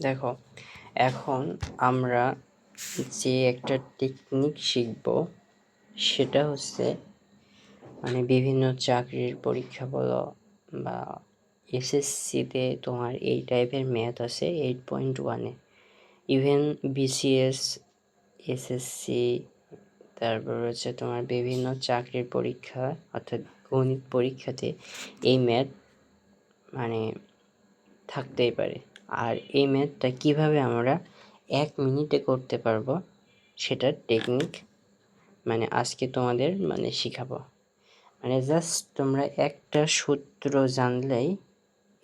দেখো, এখন আমরা যে একটা টেকনিক শিখব, সেটা হচ্ছে মানে বিভিন্ন চাকরির পরীক্ষা বলো বা এসএসসিতে তোমার এই টাইপের ম্যাথ আছে এইট পয়েন্ট ওয়ানে ইভেন বিসিএস এসএসসি তারপর হচ্ছে তোমার বিভিন্ন চাকরির পরীক্ষা, অর্থাৎ গণিত পরীক্ষাতে এই ম্যাথ মানে থাকতেই পারে। আর এই ম্যাথটা কীভাবে আমরা এক মিনিটে করতে পারব সেটার টেকনিক মানে আজকে তোমাদের মানে শিখাবো। মানে জাস্ট তোমরা একটা সূত্র জানলেই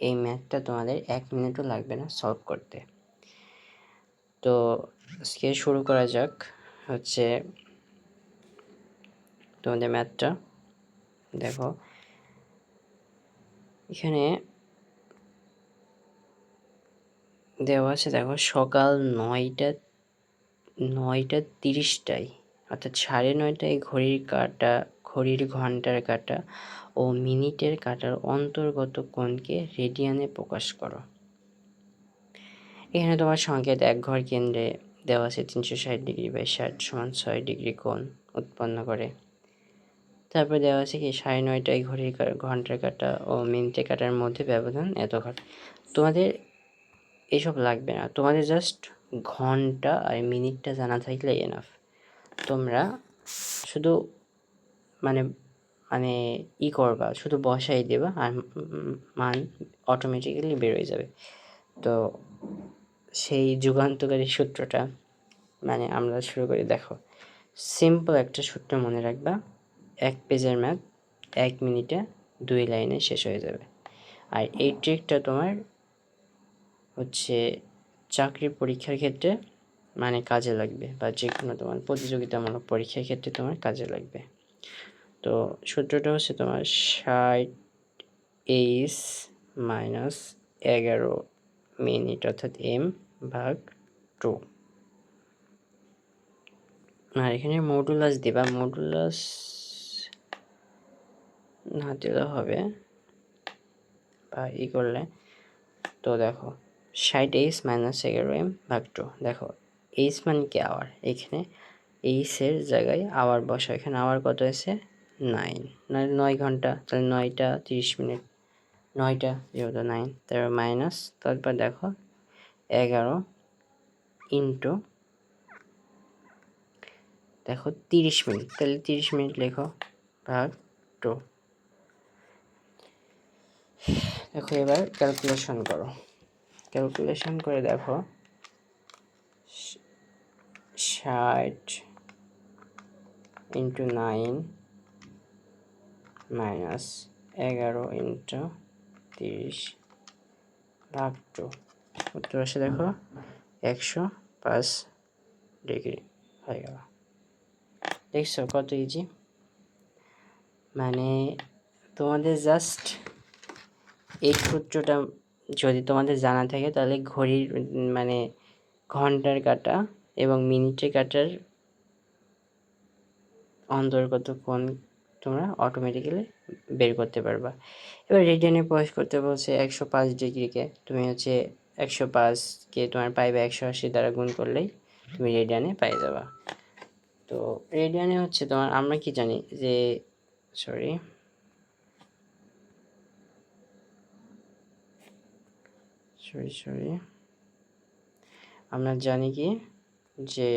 এই ম্যাথটা তোমাদের এক মিনিটও লাগবে না সলভ করতে। তো আজকে শুরু করা যাক, হচ্ছে তোমাদের ম্যাথটা। দেখো, এখানে দেওয়া আছে, দেখো সকাল নয়টা নয়টা তিরিশটায়, অর্থাৎ সাড়ে নয়টায় ঘড়ির কাটা, ঘড়ির ঘণ্টার কাটা ও মিনিটের কাটার অন্তর্গত কোণকে রেডিয়ানে প্রকাশ করো। এখানে তোমার সংকেত এক ঘর কেন্দ্রে দেওয়া আছে, তিনশো ষাট ডিগ্রি বাই ষাট সমান ছয় ডিগ্রি কোণ উৎপন্ন করে। তারপর দেওয়া আছে কি, সাড়ে নয়টায় ঘড়ির ঘণ্টার কাটা ও মিনিটের কাটার মধ্যে ব্যবধান এত ঘর তোমাদের এসব লাগবে না। তোমাদের জাস্ট ঘণ্টা আর মিনিটটা জানা থাকলে এনাফ তোমরা শুধু মানে মানে ই করবা, শুধু বসাই দেবা আর মান অটোমেটিক্যালি বেরোয় যাবে। তো সেই যুগান্তকারী সূত্রটা মানে আমরা শুরু করি। দেখো সিম্পল একটা সূত্র মনে রাখবা, এক পেজের ম্যাথ এক মিনিটে দুই লাইনে শেষ হয়ে যাবে। আর এই ট্রিকটা তোমার হচ্ছে চাকরি পরীক্ষার ক্ষেত্রে মানে কাজে লাগবে বা যে কোনো তোমার প্রতিযোগিতামূলক পরীক্ষার ক্ষেত্রে তোমার কাজে লাগবে। তো সূত্রটা হচ্ছে তোমার ষাট এইচ মাইনাস এগারো মিনিট অর্থাৎ এম ভাগ টু। আর এখানে মডুলাস দিবা মডুলাস না দিলে হবে বা ই করলে, তো দেখো ষাট এইচ মাইনাস এগারো এম ভাগ টু। দেখো, এইচ মানে কি আওয়ার? এখানে এইচের জায়গায় আওয়ার বসা এখানে আওয়ার কত আছে নাইন। নয় নয় ঘণ্টা, তাহলে নয়টা তিরিশ মিনিট। নয়টা যেহেতু নাইন তারপর মাইনাস তারপর দেখো, এগারো ইন্টু দেখো তিরিশ মিনিট। তাহলে তিরিশ মিনিট লেখো, ভাগ টু। দেখো এবার ক্যালকুলেশন করো। ক্যালকুলেশন করে দেখো। ষাট ইন্টু নাইন মাইনাস এগারো ইন্টু তিরিশ ভাগ টু। উত্তর আসে দেখো, একশো পাঁচ ডিগ্রি হয়ে গেল। দেখছ কত ইজি মানে তোমাদের জাস্ট এই সূত্রটা যদি তোমাদের জানা থাকে তাহলে ঘড়ির মানে ঘণ্টার কাটা এবং মিনিটের কাটার অন্তর্গত কোন তোমরা অটোমেটিক্যালি বের করতে পারবা। এবার রেডিয়ানে প্রয়োগ করতে বলছে একশো পাঁচ ডিগ্রিকে। তুমি হচ্ছে একশো পাঁচকে তোমার পাইবে একশো আশি দ্বারা গুণ করলেই তুমি রেডিয়ানে পাই যাবা। তো রেডিয়ানে হচ্ছে তোমার, আমরা কি জানি যে সরি সরি সরি। আমরা জানি কি যে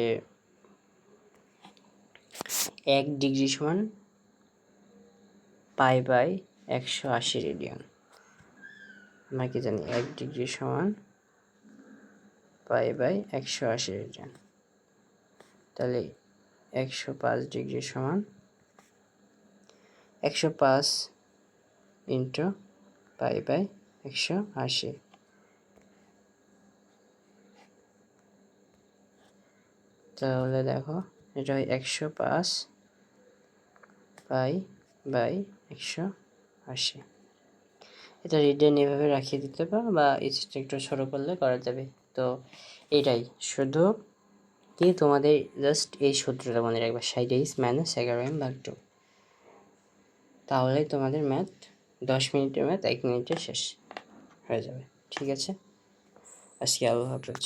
এক ডিগ্রি সমান পাই বাই একশো আশি রেডিয়ান। আমরা কি জানি? এক ডিগ্রি সমান পাই বাই একশো আশি রেডিয়ান। তাহলে একশো পাঁচ ডিগ্রি সমান একশো পাঁচ ইন্টু পাই বাই একশো আশি। তাহলে দেখো, এটা হয় একশো পাঁচ পাই বাই একশো আশি। এটা রিডেন এভাবে রাখিয়ে দিতে পারো বা ইস্টটা একটু ছোটো করলে করা যাবে। তো এটাই, শুধু কি তোমাদের জাস্ট এই সূত্রটা মনে রাখবে ষাট এইচ মাইনাস এগারো এম ভাগ টু তাহলে তোমাদের ম্যাথ দশ মিনিটের ম্যাথ এক মিনিটে শেষ হয়ে যাবে। ঠিক আছে? আজকে আল্লাহ হাফেজ।